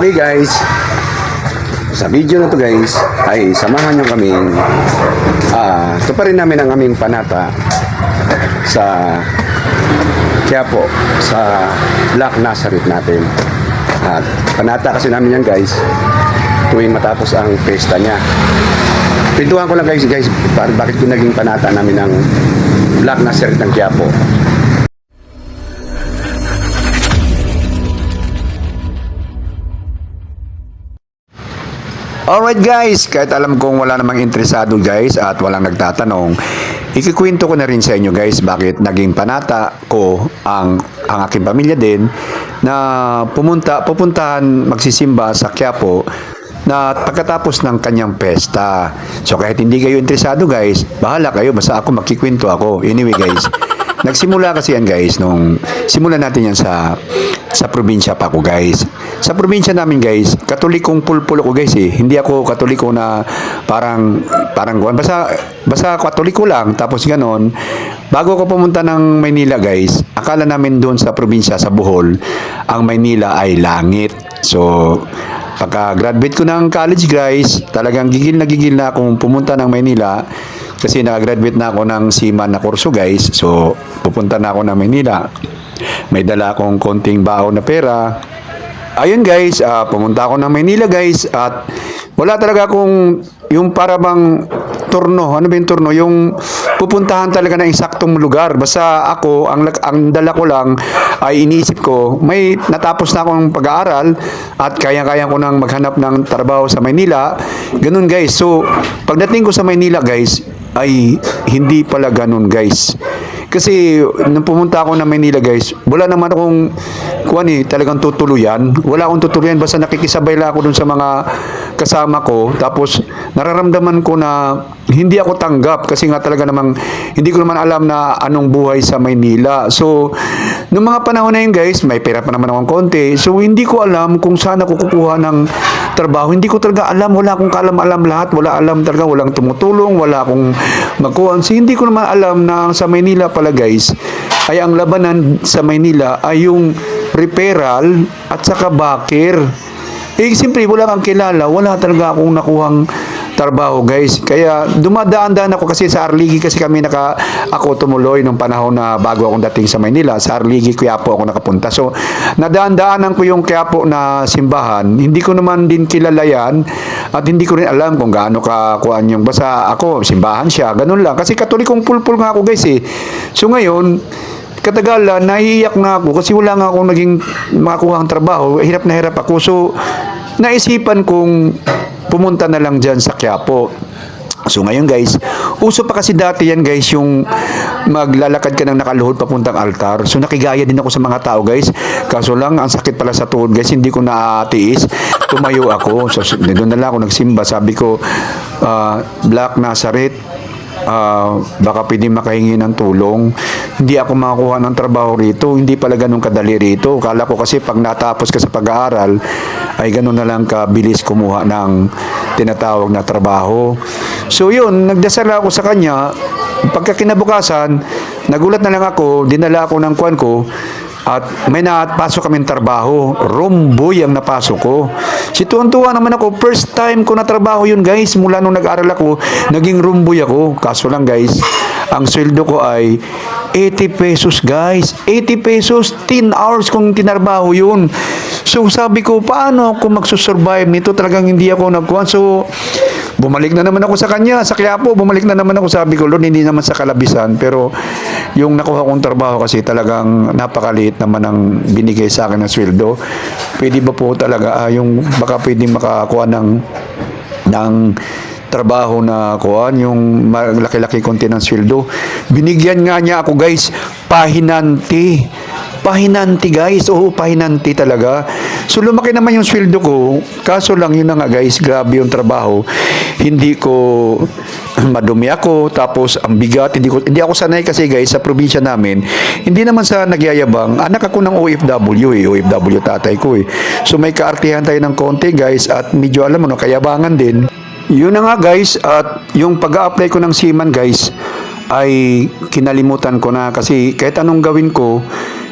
Okay guys, sa video na to guys, ay samahan nyo kami ah ito pa rin namin ang aming panata sa Quiapo, sa Black Nazareth natin. At panata kasi namin yan guys, tuwing matapos ang pesta niya. Pintuhan ko lang guys, guys, bakit ko naging panata namin ng Black Nazareth ng Quiapo. Alright guys, kahit alam kong wala namang interesado guys at walang nagtatanong, ikikwento ko na rin sa inyo guys bakit naging panata ko ang, ang aking pamilya din na pumunta, pupuntahan magsisimba sa Quiapo na pagkatapos ng kanyang pesta. So kahit hindi kayo interesado guys, bahala kayo, basta ako magkikwento ako. Anyway guys, nagsimula kasi yan guys nung simulan natin yan sa sa probinsya pa ako guys. Sa probinsya namin guys, katolikong pulpul ako guys eh. Hindi ako katoliko na parang parang basta basta katoliko lang tapos ganon. Bago ako pumunta ng Maynila guys, akala namin doon sa probinsya sa Bohol, ang Maynila ay langit. So pagka-graduate ko ng college guys, talagang gigil na gigil na akong pumunta ng Maynila kasi nakagraduate na ako ng seaman na kurso guys. So pupunta na ako ng Maynila. May dala akong konting baon na pera. Ayun guys, ah, pumunta ako ng Maynila guys at wala talaga akong yung para bang turno. Ano ba yung turno? Yung pupuntahan talaga ng eksaktong lugar. Basta ako, ang, ang dala ko lang ay iniisip ko, may natapos na akong pag-aaral at kaya-kaya ko nang maghanap ng trabaho sa Maynila. Ganun guys. So, pagdating ko sa Maynila guys, ay hindi pala ganun guys. Kasi nung pumunta ako ng Manila guys, wala naman akong kuan eh, talagang tutuluyan. Wala akong tutuluyan basta nakikisabay lang ako dun sa mga kasama ko. Tapos nararamdaman ko na hindi ako tanggap kasi nga talaga namang hindi ko naman alam na anong buhay sa Maynila. So, nung mga panahon na yun guys, may pera pa naman akong konti. So, hindi ko alam kung saan ako kukuha ng trabaho. Hindi ko talaga alam. Wala akong kaalam-alam lahat. Wala alam talaga. Walang tumutulong. Wala akong magkuhan. So, hindi ko naman alam na sa Maynila pala guys, ay ang labanan sa Maynila ay yung referral at saka bakir. Eh, siyempre, wala kang kilala. Wala talaga akong nakuhang trabaho, guys. Kaya dumadaan-daan ako kasi sa Arligi kasi kami naka ako tumuloy nung panahon na bago akong dating sa Maynila. Sa Arligi, Quiapo ako nakapunta. So, nadaan-daanan ko yung Quiapo na simbahan. Hindi ko naman din kilala yan at hindi ko rin alam kung gaano ka kuan yung basta ako, simbahan siya. Ganun lang. Kasi katolikong pulpul nga ako, guys eh. So, ngayon, katagalan, naiiyak na ako kasi wala nga akong naging makakuha ang trabaho. Hirap na hirap ako. So, naisipan kong pumunta na lang dyan sa Quiapo. So ngayon guys, uso pa kasi dati yan guys yung maglalakad ka ng nakaluhod papuntang altar. So nakigaya din ako sa mga tao guys. Kaso lang, ang sakit pala sa tuhod guys, hindi ko naatiis. Tumayo ako. So doon na lang ako nagsimba. Sabi ko, ah, Black Nazareth, ah, baka pwede makahingi ng tulong. Hindi ako makakuha ng trabaho rito. Hindi pala ganun kadali rito. Kala ko kasi pag natapos ka sa pag-aaral, ay ganun na lang kabilis kumuha ng tinatawag na trabaho. So yun, nagdasal ako sa kanya. Pagka kinabukasan, nagulat na lang ako, dinala ako ng kwan ko, at may napasok kaming trabaho. Room boy ang napasok ko. Si tuwan-tuwa naman ako. First time ko na trabaho yun guys. Mula nung nag-aral ako, naging room boy ako. Kaso lang guys, ang sweldo ko ay 80 pesos guys. 80 pesos, 10 hours kong tinarbaho yun. So sabi ko, paano ako magsusurvive nito? Talagang hindi ako nagkuhan. So, bumalik na naman ako sa kanya, sa Quiapo, bumalik na naman ako, sabi ko, Lord, hindi naman sa kalabisan, pero yung nakuha kong trabaho kasi talagang napakaliit naman ang binigay sa akin ng sweldo. Pwede ba po talaga, ah, yung baka pwede makakuha ng, ng trabaho na kuan yung malaki-laki konti ng sweldo. Binigyan nga niya ako guys, pahinanti. Pahinanti guys, oo pahinanti talaga. So lumaki naman yung sweldo ko, kaso lang yun na nga guys, grabe yung trabaho. Hindi ko madumi ako, tapos ang bigat, hindi, ko, hindi ako sanay kasi guys sa probinsya namin, hindi naman sa nagyayabang, anak ako ng OFW eh, OFW tatay ko eh. So may kaartihan tayo ng konti guys at medyo alam mo no, kayabangan din. Yun na nga guys at yung pag-a-apply ko ng seaman guys ay kinalimutan ko na kasi kahit anong gawin ko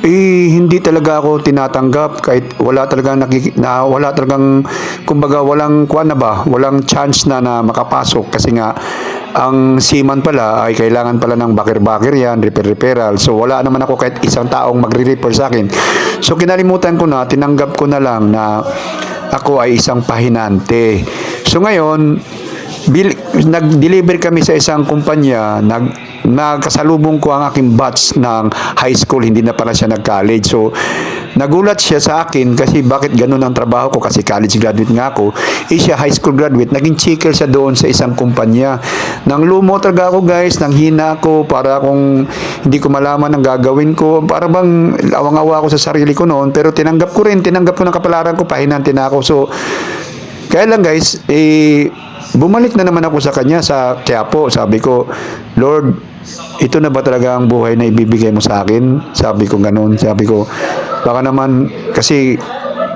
eh hindi talaga ako tinatanggap kahit wala talagang nakik- na wala talagang kumbaga walang kuan na ba walang chance na na makapasok kasi nga ang seaman pala ay kailangan pala ng bakir-bakir yan, repair-reparal. So wala naman ako kahit isang taong magre-repair sa akin. So kinalimutan ko na, tinanggap ko na lang na ako ay isang pahinante. So ngayon, bil, nag-deliver kami sa isang kumpanya, nag nagkasalubong ko ang aking batch ng high school, hindi na pala siya nag-college. So, nagulat siya sa akin kasi bakit ganun ang trabaho ko kasi college graduate nga ako. Eh siya high school graduate, naging checker siya doon sa isang kumpanya. Nang lumo talaga ako guys, nang hina ako para kung hindi ko malaman ang gagawin ko. Para bang awang-awa ako sa sarili ko noon. Pero tinanggap ko rin, tinanggap ko ng kapalaran ko, pahinante na ako. So, kaya lang guys, eh, bumalik na naman ako sa kanya sa Quiapo. Sabi ko, Lord, ito na ba talaga ang buhay na ibibigay mo sa akin? Sabi ko ganun. Sabi ko, baka naman, kasi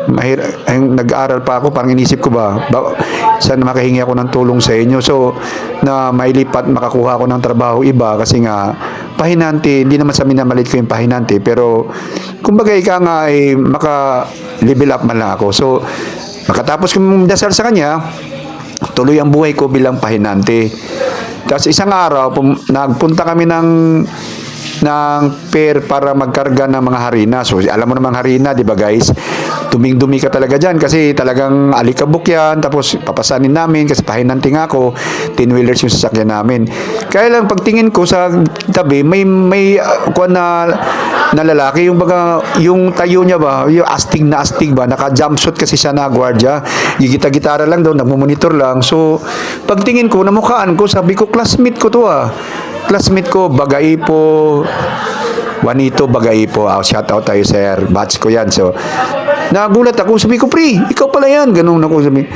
mahir nag-aaral pa ako, parang inisip ko ba, ba saan makahingi ako ng tulong sa inyo. So, na mailipat, makakuha ako ng trabaho iba kasi nga, pahinante, hindi naman sa minamalit ko yung pahinante, pero, kumbaga, ika nga ay maka-level up man lang ako. So, makatapos kong dasal sa kanya, tuloy ang buhay ko bilang pahinante. Tapos isang araw, pum- nagpunta kami ng ng pair para magkarga ng mga harina. So, alam mo namang harina, di ba guys? Duming-dumi ka talaga dyan kasi talagang alikabok yan. Tapos, papasanin namin kasi pahinante nga ako. 10-wheelers yung sasakyan namin. Kaya lang, pagtingin ko sa tabi, may, may uh, na, na lalaki. Yung baga, yung tayo niya ba, yung astig na astig ba, naka-jumpsuit kasi siya na gwardiya. Gigita-gitara lang daw, nagmumonitor lang. So, pagtingin ko, namukhaan ko, sabi ko, classmate ko to ah classmate ko, Bagaipo, Juanito Bagaipo. Oh, shout out tayo sir. Batch ko yan. So, nagulat ako. Sabi ko, pre, ikaw pala yan. Ganun ako sabi.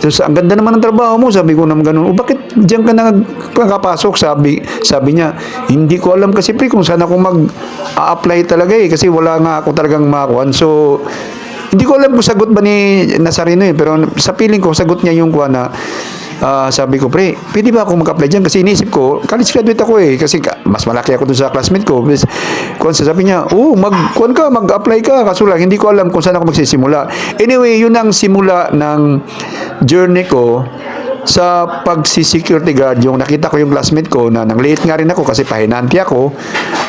Tapos, ang ganda naman ng trabaho mo. Sabi ko naman ganun. O, bakit diyan ka nagpapasok? Sabi, sabi niya, hindi ko alam kasi pre kung saan ako mag-a-apply talaga eh. Kasi wala nga ako talagang makuhan. So, hindi ko alam kung sagot ba ni Nazareno eh. Pero sa feeling ko, sagot niya yung kuha na Ah, sabi ko, pre, pwede ba ako mag-apply dyan? Kasi inisip ko, college graduate ako eh. Kasi ka- mas malaki ako dun sa classmate ko. Sa sabi niya, oh, mag, kuwan ka, mag-apply ka. Kaso lang, hindi ko alam kung saan ako magsisimula. Anyway, yun ang simula ng journey ko sa pagsi-security guard. Yung nakita ko yung classmate ko na nang late nga rin ako kasi pahinanti ako.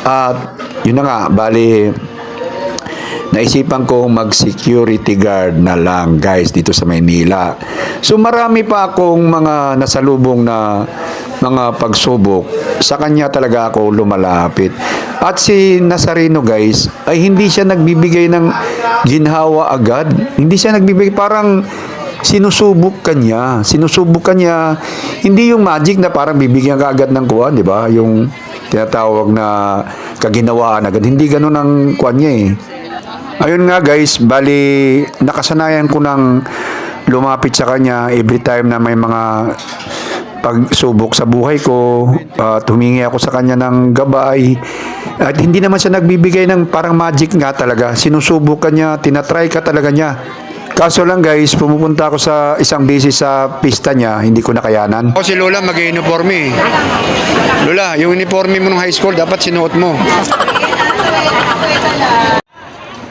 At yun na nga, bali, naisipan ko mag-security guard na lang guys dito sa Maynila. So marami pa akong mga nasalubong na mga pagsubok. Sa kanya talaga ako lumalapit. At si Nazareno guys, ay hindi siya nagbibigay ng ginhawa agad. Hindi siya nagbibigay parang sinusubok kanya. Sinusubok kanya. Hindi yung magic na parang bibigyan ka agad ng kuwan, di ba? Yung tinatawag na kaginawaan agad. Hindi ganun ang kuwan niya eh. Ayun nga guys, bali nakasanayan ko ng lumapit sa kanya every time na may mga pagsubok sa buhay ko, at humingi ako sa kanya ng gabay. At hindi naman siya nagbibigay ng parang magic nga talaga. Sinusubok ka niya, tinatry ka talaga niya. Kaso lang guys, pumupunta ako sa isang beses sa pista niya, hindi ko nakayanan. Ako si Lola mag-uniforme. Lola, yung uniforme mo nung high school, dapat sinuot mo.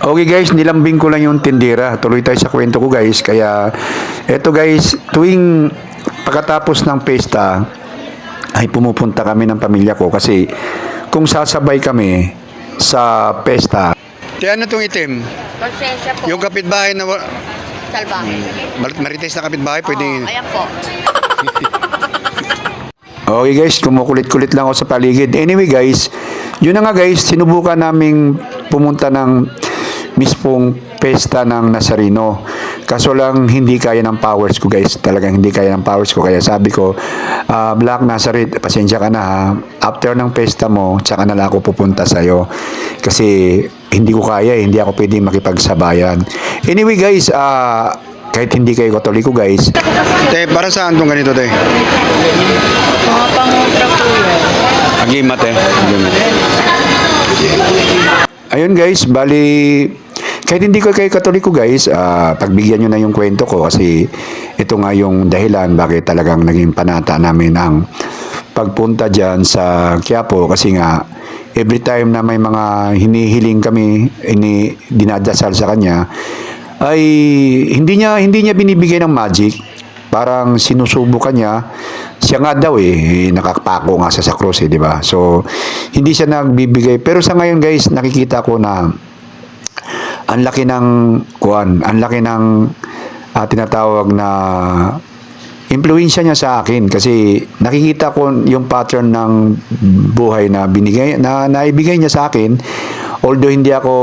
Okay guys, nilambing ko lang yung tindera. Tuloy tayo sa kwento ko guys. Kaya, eto guys, tuwing pagkatapos ng pesta, ay pumupunta kami ng pamilya ko kasi kung sasabay kami sa pesta. Kaya ano tong itim? Konsensya po. Yung kapitbahay na wa- Salbahe. Mar- marites na kapitbahay, pwede... Oo, ayan po. Okay guys, kumukulit-kulit lang ako sa paligid. Anyway guys, yun na nga guys, sinubukan naming pumunta ng mispong pesta ng Nazareno. Kaso lang hindi kaya ng powers ko guys. Talagang hindi kaya ng powers ko. Kaya sabi ko, ah, Black Nazareth, pasensya ka na ha. After ng pesta mo, tsaka na lang ako pupunta sa'yo. Kasi hindi ko kaya, eh. hindi ako pwede makipagsabayan. Anyway guys, ah, kahit hindi kayo katoliko guys. Te, para saan tong ganito te? Mga pangutra po yan. Agimat eh. Ayun guys, bali kahit hindi ko kayo katoliko guys, ah, pagbigyan nyo na yung kwento ko kasi ito nga yung dahilan bakit talagang naging panata namin ang pagpunta dyan sa Quiapo kasi nga every time na may mga hinihiling kami, ini, dinadasal sa kanya, ay hindi niya hindi niya binibigay ng magic. Parang sinusubukan niya. Siya nga daw eh, nakapako nga sa sa cross eh, di ba? So, hindi siya nagbibigay. Pero sa ngayon guys, nakikita ko na ang laki ng kuan, ang laki ng ah, tinatawag na impluensya niya sa akin kasi nakikita ko yung pattern ng buhay na binigay na naibigay niya sa akin. Although hindi ako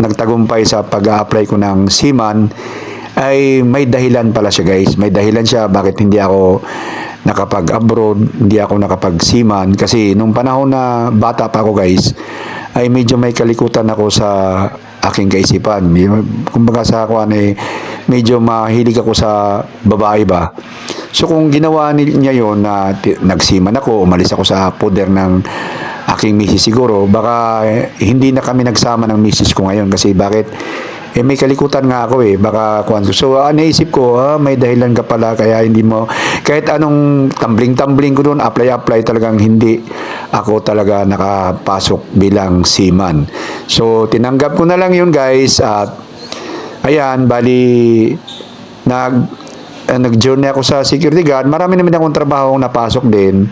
nagtagumpay sa pag-apply ko ng seaman ay may dahilan pala siya guys. May dahilan siya bakit hindi ako nakapag-abroad hindi ako nakapag-seaman. Kasi nung panahon na bata pa ako guys ay medyo may kalikutan ako sa aking kaisipan. Kumbaga sa ako eh, medyo mahilig ako sa babae ba. So kung ginawa ni- niya yon na nagsiman ako, umalis ako sa poder ng aking misis siguro, baka hindi na kami nagsama ng misis ko ngayon kasi bakit? Eh may kalikutan nga ako eh, baka kuwan ko. So ah, naisip ko, ah, may dahilan ka pala kaya hindi mo kahit anong tumbling-tumbling ko doon, apply-apply talagang hindi ako talaga nakapasok bilang seaman. So tinanggap ko na lang yun guys at ayan, bali nag uh, nag-journey ako sa security guard. Marami naman akong trabaho napasok din.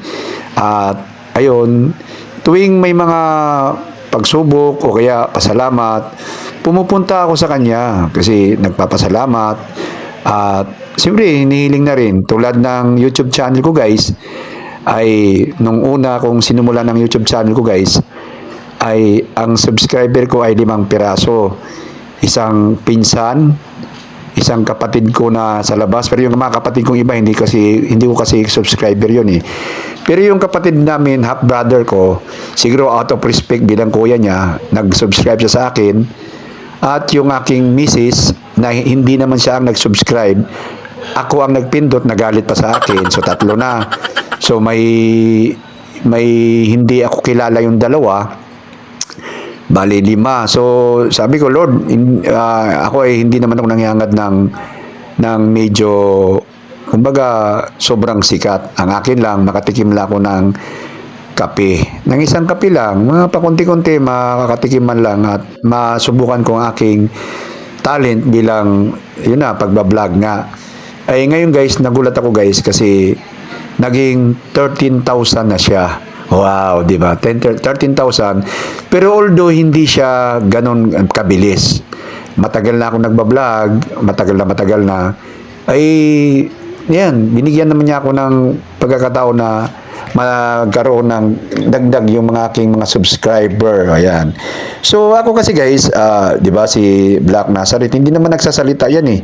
At ayun, tuwing may mga pagsubok o kaya pasalamat, pumupunta ako sa kanya kasi nagpapasalamat. At siyempre, hinihiling na rin. Tulad ng YouTube channel ko guys, ay nung una kong sinimula ng YouTube channel ko guys, ay ang subscriber ko ay limang piraso. Isang pinsan, isang kapatid ko na sa labas pero yung mga kapatid kong iba hindi kasi hindi ko kasi subscriber yun eh pero yung kapatid namin half brother ko siguro out of respect bilang kuya niya nag-subscribe siya sa akin at yung aking misis na hindi naman siya ang nag-subscribe ako ang nagpindot nagalit pa sa akin so tatlo na so may may hindi ako kilala yung dalawa Bali, lima. So, sabi ko, Lord, in- ah, ako ay hindi naman ako nangyangad ng, ng medyo, kumbaga, sobrang sikat. Ang akin lang, makatikim lang ako ng kape. Ng isang kape lang, mga pakunti-kunti, makakatikim man lang at masubukan ko ang aking talent bilang, yun na, pagbablog nga. Ay, ngayon guys, nagulat ako guys kasi naging 13,000 na siya. Wow, di ba? 10 13,000. Pero although hindi siya ganon kabilis. Matagal na ako nagbablog, matagal na matagal na. Ay, yan, binigyan naman niya ako ng pagkakataon na magkaroon ng dagdag yung mga aking mga subscriber. Ayan. So ako kasi guys, ah, 'di ba si Black Nazareth hindi naman nagsasalita 'yan eh.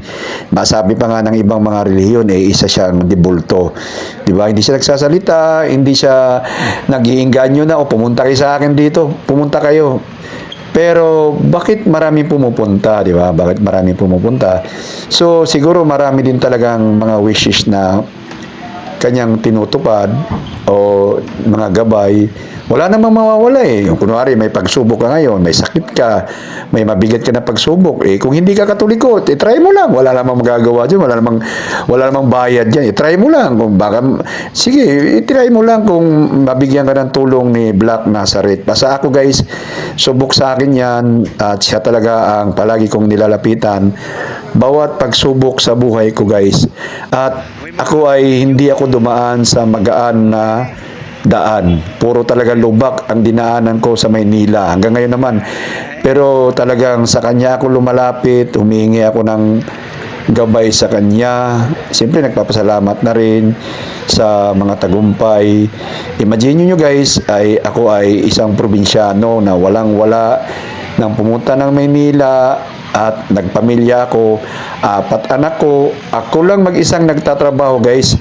Masabi pa nga ng ibang mga relihiyon eh isa siyang dibulto. 'Di ba? Hindi siya nagsasalita, hindi siya nag-iinganyo na o pumunta kayo sa akin dito, pumunta kayo. Pero bakit marami pumupunta, 'di ba? Bakit marami pumupunta? So siguro marami din talagang mga wishes na kanyang tinutupad o mga gabay, wala namang mawawala eh. Yung kunwari, may pagsubok ka ngayon, may sakit ka, may mabigat ka na pagsubok. Eh, kung hindi ka katoliko, eh, try mo lang. Wala namang magagawa dyan. Wala namang, wala namang bayad dyan. Eh, try mo lang. Kung baka, sige, eh, try mo lang kung mabigyan ka ng tulong ni Black Nazareth. Basta ako guys, subok sa akin yan at siya talaga ang palagi kong nilalapitan. Bawat pagsubok sa buhay ko guys. At ako ay hindi ako dumaan sa magaan na daan. Puro talaga lubak ang dinaanan ko sa Maynila. Hanggang ngayon naman. Pero talagang sa kanya ako lumalapit, humingi ako ng gabay sa kanya. Siyempre nagpapasalamat na rin sa mga tagumpay. Imagine nyo guys, ay ako ay isang probinsyano na walang wala nang pumunta ng Maynila at nagpamilya ako, apat anak ko, ako lang mag-isang nagtatrabaho guys.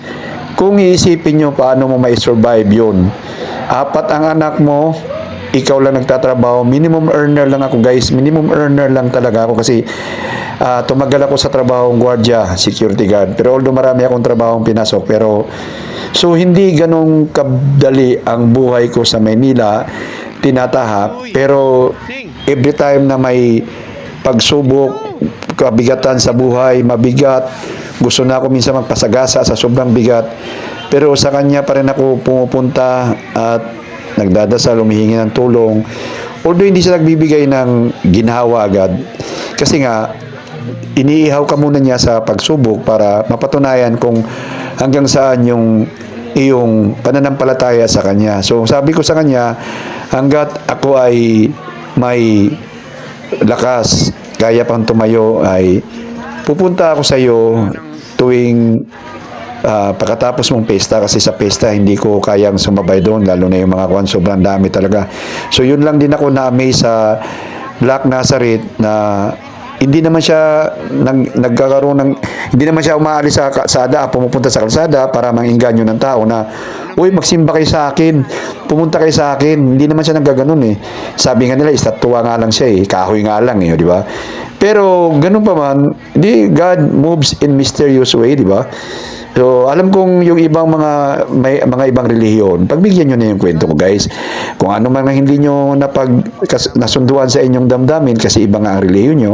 Kung iisipin nyo paano mo may survive yun. Apat ang anak mo, ikaw lang nagtatrabaho, minimum earner lang ako guys, minimum earner lang talaga ako kasi ah, tumagal ako sa trabahong gwardiya, security guard. Pero although marami akong trabahong pinasok, pero so hindi ganong kadali ang buhay ko sa Maynila, tinatahak. Pero every time na may pagsubok, kabigatan sa buhay, mabigat, gusto na ako minsan magpasagasa sa sobrang bigat. Pero sa kanya pa rin ako pumupunta at nagdadasal, humihingi ng tulong. Although hindi siya nagbibigay ng ginhawa agad. Kasi nga, iniihaw ka muna niya sa pagsubok para mapatunayan kung hanggang saan yung iyong pananampalataya sa kanya. So sabi ko sa kanya, hanggat ako ay may lakas, kaya pang tumayo ay pupunta ako sa iyo tuwing ah, pagkatapos mong pesta kasi sa pesta hindi ko kayang sumabay doon lalo na yung mga kwan sobrang dami talaga. So yun lang din ako na-amaze sa Black Nazareth na hindi naman siya nag, nagkakaroon ng hindi naman siya umaalis sa kalsada pumupunta sa kalsada para mangingganyo ng tao na uy magsimba kayo sa akin pumunta kayo sa akin. Hindi naman siya naggaganon eh. Sabi nga nila istatwa nga lang siya eh. Kahoy nga lang eh di ba? Pero ganun pa man di God moves in mysterious way di ba So, alam kong yung ibang mga may mga ibang relihiyon, pagbigyan niyo na yung kwento ko, guys. Kung ano man hindi niyo napag kas, nasunduan sa inyong damdamin kasi iba nga ang relihiyon niyo.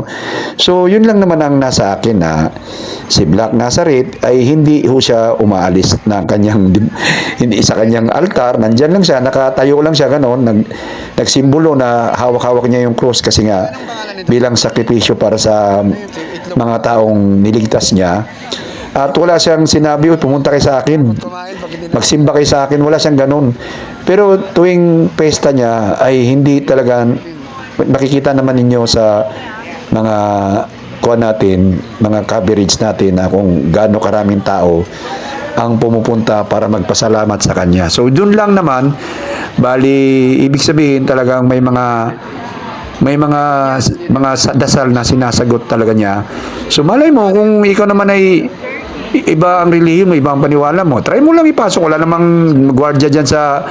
So, yun lang naman ang nasa akin na si Black Nazareth ay hindi ho siya umaalis ng kanyang hindi sa kanyang altar, nandiyan lang siya, nakatayo lang siya ganoon, nag nagsimbolo na hawak-hawak niya yung cross kasi nga bilang sakripisyo para sa mga taong niligtas niya. At wala siyang sinabi, "Uy, pumunta kayo sa akin. Magsimba kayo sa akin. Wala siyang ganun. Pero tuwing pesta niya ay hindi talaga, makikita naman ninyo sa mga kuha natin, mga coverage natin na kung gaano karaming tao ang pumupunta para magpasalamat sa kanya. So, dun lang naman, bali, ibig sabihin talagang may mga may mga mga sa- dasal na sinasagot talaga niya. So malay mo kung ikaw naman ay iba ang relihiyon mo, iba ang paniwala mo. Try mo lang ipasok. Wala namang gwardiya dyan sa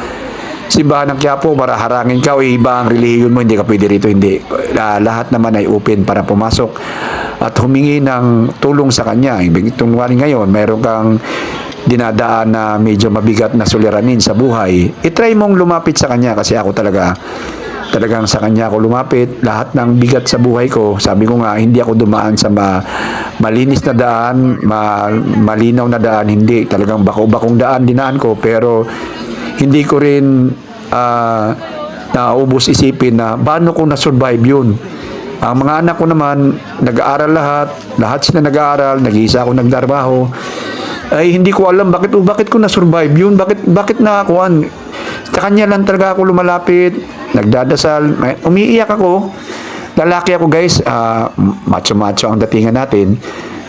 simbahan ng Quiapo para harangin ka o iba ang relihiyon mo, hindi ka pwede rito, hindi. Ah, lahat naman ay open para pumasok at humingi ng tulong sa kanya. Ibig tunwari ngayon, meron kang dinadaan na medyo mabigat na suliranin sa buhay, itry mong lumapit sa kanya kasi ako talaga talagang sa kanya ako lumapit lahat ng bigat sa buhay ko. Sabi ko nga hindi ako dumaan sa ma, malinis na daan ma, malinaw na daan hindi. Talagang bako-bakong daan dinaan ko pero hindi ko rin ah, naubos isipin na paano ko na-survive yun. Ang mga anak ko naman nag-aaral lahat lahat sila nag-aaral nag-iisa ako nagdarbaho. Ay hindi ko alam bakit oh, bakit ko na-survive yun? Bakit bakit nakakuan sa kanya lang talaga ako lumalapit nagdadasal. Umiiyak ako. Lalaki ako guys. Ah, macho-macho ang datingan natin.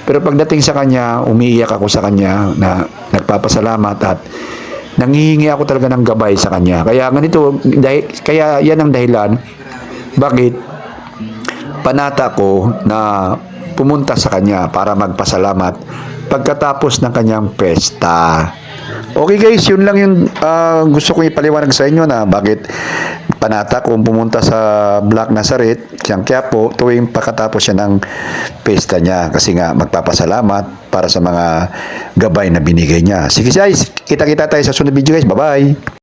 Pero pagdating sa kanya umiiyak ako sa kanya na nagpapasalamat at nangihingi ako talaga ng gabay sa kanya. Kaya ganito dahil, kaya yan ang dahilan bakit panata ko na pumunta sa kanya para magpasalamat pagkatapos ng kanyang pesta. Okay guys, yun lang yung ah, gusto kong ipaliwanag sa inyo na bakit panata kung pumunta sa Black Nazareth, siyang Quiapo, tuwing pagkatapos siya ng pesta niya. Kasi nga, magpapasalamat para sa mga gabay na binigay niya. Sige guys, kita-kita tayo sa sunod video guys. Bye-bye!